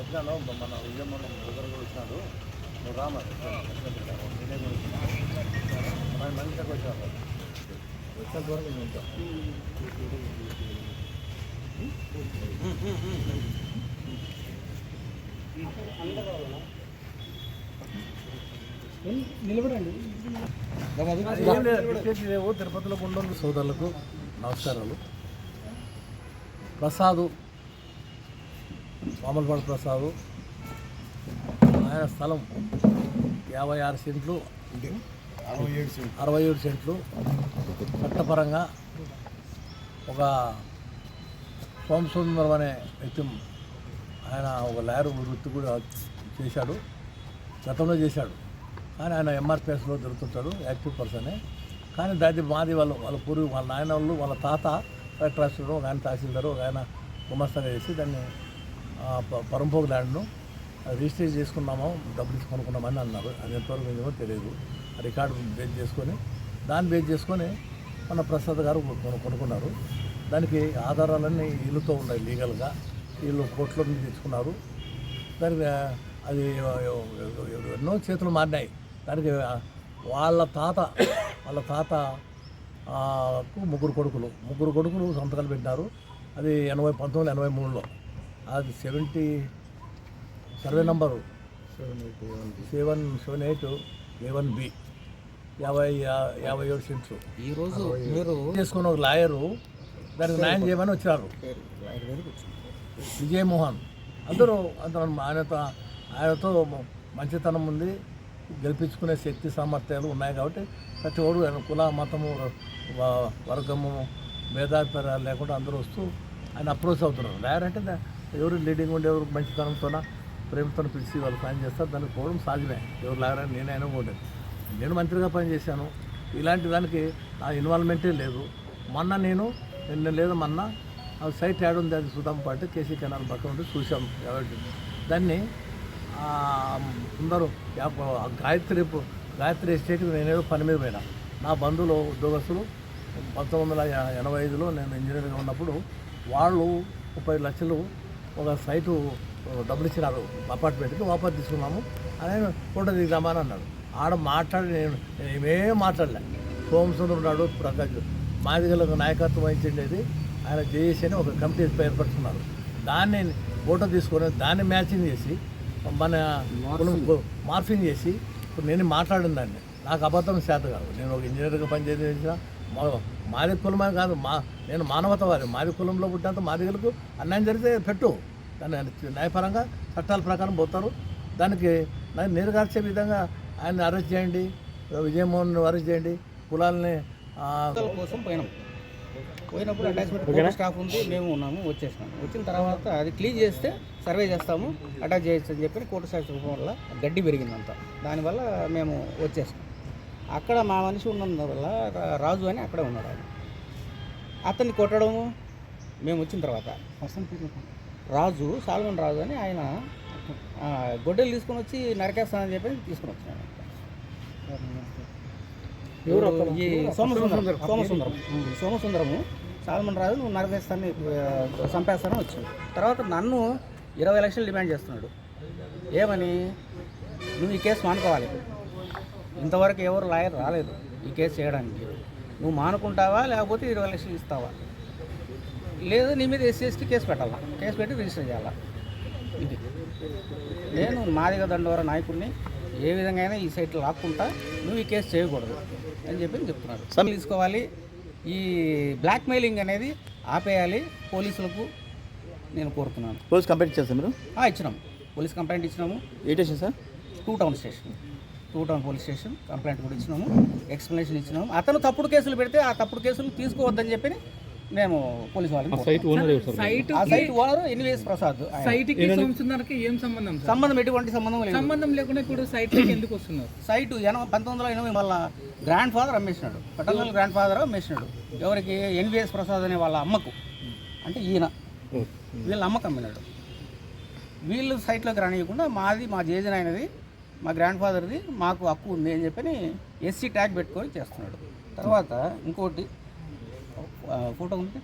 వచ్చినాను మన విజయమ్మ బ్రదర్ కూడా వచ్చినాడు. నువ్వు రా మరి. నేనే కూడా వచ్చినా. వరకు నేను ఉంటా. నిలబడండి. తిరుపతిలో ఉండండి సోదరులకు నమస్కారాలు. ప్రసాదు మామూలుపాడు ప్రసాదు. ఆయన స్థలం యాభై ఆరు సెంట్లు అరవై ఏడు సెంట్లు. చట్టపరంగా ఒక సోమసుందరం అనే వ్యక్తి ఆయన ఒక లాయర్ వృత్తి కూడా చేశాడు. గతంలో చేశాడు. కానీ ఆయన ఎంఆర్పిఎస్లో దొరుకుతుంటాడు యాక్టివ్ పర్సనే కానీ దాది మాది వాళ్ళు వాళ్ళ పూర్వీ వాళ్ళ నాయన వాళ్ళు వాళ్ళ తాత కలెక్టర్ ఒక ఆయన తహసీల్దారు ఒక ఆయన గుమస్తాగా చేసి దాన్ని పరంపోగు ల్యాండ్ను రిజిస్టర్ చేసుకున్నామో డబ్బులు ఇచ్చి కొనుక్కున్నామని అన్నారు. అది ఎంతవరకు నిజమో తెలియదు. రికార్డు బేస్ చేసుకొని దాన్ని బేస్ చేసుకొని మన ప్రసాద్ గారు కొను- కొనుక్కున్నారు. దానికి ఆధారాలన్నీ వీళ్ళతో ఉన్నాయి లీగల్గా. వీళ్ళు కోర్టులో నుంచి తెచ్చుకున్నారు. దానికి అది ఎన్నో చేతులు మారినాయి. దానికి వాళ్ళ తాత వాళ్ళ తాత ముగ్గురు కొడుకులు. ముగ్గురు కొడుకులు సంతకాలు పెట్టినారు. అది ఎనభై పంతొమ్మిది ఎనభై మూడులో. అది seventy survey number seven seven eight A one B యాభై యాభై ఏడు సెంట్లు ఈరోజు మీరు చేసుకున్న ఒక లాయరు దానికి న్యాయం చేయమని వచ్చారు విజయమోహన్. అందరూ అందరూ ఆయనతో ఆయనతో మంచితనం ఉంది గెలిపించుకునే శక్తి సామర్థ్యాలు ఉన్నాయి కాబట్టి ప్రతి ఒడు ఆయన కుల మతము వర్గము భేదాభిప్రాయాలు లేకుండా అందరూ వస్తూ ఆయన అప్రోచ్ అవుతున్నారు. లాయర్ అంటే ఎవరు లీడింగ్ ఉండి ఎవరు మంచితనంతోన ప్రేమతో పిలిచి వాళ్ళు పని చేస్తారు దానికి పోవడం సాధ్యమే. ఎవరు లాయర్ అని నేను అయినా కూడా నేను మంత్రిగా పనిచేశాను ఇలాంటి దానికి నా ఇన్వాల్వ్మెంటే లేదు. మొన్న నేను నిన్న లేదు మొన్న సైట్ యాడ్ ఉంది అది చూద్దాం పాటు కేసీ కెనాల్ పక్కన ఉండి చూసాం కాబట్టి దాన్ని అందరూ గాయత్రి గాయత్రి ఎస్టేట్కి నేనేదో పని మీద పోయినా. నా బంధువులు ఉద్యోగస్తులు పంతొమ్మిది వందల ఎనభై ఐదులో నేను ఇంజనీరింగ్ ఉన్నప్పుడు వాళ్ళు ముప్పై లక్షలు ఒక సైటు డబ్బులు ఇచ్చినారు అపార్ట్మెంట్కి వాపస్ తీసుకున్నాము. ఆయన ఫోటో దిగుదామని అన్నాడు. ఆడ మాట్లాడి నేను నేను ఏమేం మాట్లాడలే. సోమసుందరం ఉన్నాడు ప్రకాష్. మాదిగలకు నాయకత్వం వహించేది ఆయన జేఏసీ అని ఒక కమిటీ ఏర్పడుతున్నారు దాన్ని ఫోటో తీసుకొని దాన్ని మ్యాచింగ్ చేసి మన మార్ఫింగ్ చేసి ఇప్పుడు నేను మాట్లాడిన దాన్ని. నాకు అబద్ధం శాత కాదు. నేను ఒక ఇంజనీర్గా పనిచేసిన మాది కులమే కాదు మా నేను మానవతవాది. మాది కులంలో పుట్టినంత మాదిగలకు అన్యాయం జరిగితే పెట్టు. దాన్ని న్యాయపరంగా చట్టాల ప్రకారం పోతారు. దానికి నన్ను నీరుగార్చే విధంగా ఆయన అరెస్ట్ చేయండి విజయమోహన్ అరెస్ట్ చేయండి కులాలని కోసం పోయినాం. పోయినప్పుడు అటాచ్మెంట్ స్టాఫ్ ఉంది మేము ఉన్నాము వచ్చేసినాము. వచ్చిన తర్వాత అది క్లీన్ చేస్తే సర్వే చేస్తాము అటాచ్ చేయొచ్చు అని చెప్పి కోర్టు సాక్షి వల్ల గడ్డి పెరిగిందంతా. దానివల్ల మేము వచ్చేసినాం. అక్కడ మా మనిషి ఉన్నందు వల్ల రాజు అని అక్కడే ఉన్నాడు ఆయన. అతన్ని కొట్టడము మేము వచ్చిన తర్వాత. రాజు సాల్మన్ రాజు అని ఆయన గొడ్డలు తీసుకొని వచ్చి నరికేస్తానని చెప్పి తీసుకొని వచ్చినాడు. ఎవరు ఈ సోమసుందరం సోమసుందరం. సోమసుందరము సాల్మన్ రాజు నువ్వు నరకేస్తాను చంపేస్తానని వచ్చింది తర్వాత నన్ను ఇరవై లక్షలు డిమాండ్ చేస్తున్నాడు. ఏమని? నువ్వు ఈ కేసు మానుకోవాలి. ఇంతవరకు ఎవరు లాయర్ రాలేదు ఈ కేసు చేయడానికి. నువ్వు మానుకుంటావా లేకపోతే ఇరవై లక్షలు ఇస్తావా? లేదు నీ మీద ఎస్సీ ఎస్టీ కేసు పెట్టాలా? కేసు పెట్టి రిజిస్టర్ చేయాలా? ఇది. నేను మాదిగ దండోర నాయకుడిని ఏ విధంగా అయినా ఈ సైట్ లాక్కుంటా నువ్వు ఈ కేసు చేయకూడదు అని చెప్పి చెప్తున్నారు సమ్ తీసుకోవాలి. ఈ బ్లాక్ మెయిలింగ్ అనేది ఆపేయాలి పోలీసులకు నేను కోరుతున్నాను. పోలీస్ కంప్లైంట్ చేస్తాం మీరు? ఆ, ఇచ్చినాము పోలీస్ కంప్లైంట్ ఇచ్చినాము. ఏ station sir? Two town station. Two town police station complaint కూడా ఇచ్చినాము ఎక్స్ప్లెనేషన్ ఇచ్చినాము. అతను తప్పుడు కేసులు పెడితే ఆ తప్పుడు కేసులు తీసుకోవద్దని చెప్పి మేము పోలీస్ వాళ్ళకి. సైట్ ఆ సైట్ ఓనర్ ఎన్విఎస్ ప్రసాద్ ఆయన. సైట్కి సోమసుందర్కి ఏం సంబంధం సార్? సంబంధం ఎటువంటి సంబంధం లేదు. సంబంధం లేకుండా ఇప్పుడు సైట్లోకి ఎందుకు వస్తున్నారు? సైటు ఎనభై పంతొమ్మిది వందల ఎనభై వాళ్ళ గ్రాండ్ ఫాదర్ అమ్మేసినాడు. పట్టణాల గ్రాండ్ ఫాదర్ అమ్మేసినాడు. ఎవరికి? ఎన్విఎస్ ప్రసాద్ అనే వాళ్ళ అమ్మకు. అంటే ఈయన. వీళ్ళ అమ్మకు అమ్మినాడు. వీళ్ళు సైట్లోకి రానియకుండా మాది మా జేజన్ అయినది మా గ్రాండ్ ఫాదర్ది మాకు హక్కు ఉంది అని చెప్పని ఎస్సీ ట్యాగ్ పెట్టుకొని చేస్తున్నాడు. తర్వాత ఇంకోటి ఫోటో ఉంటే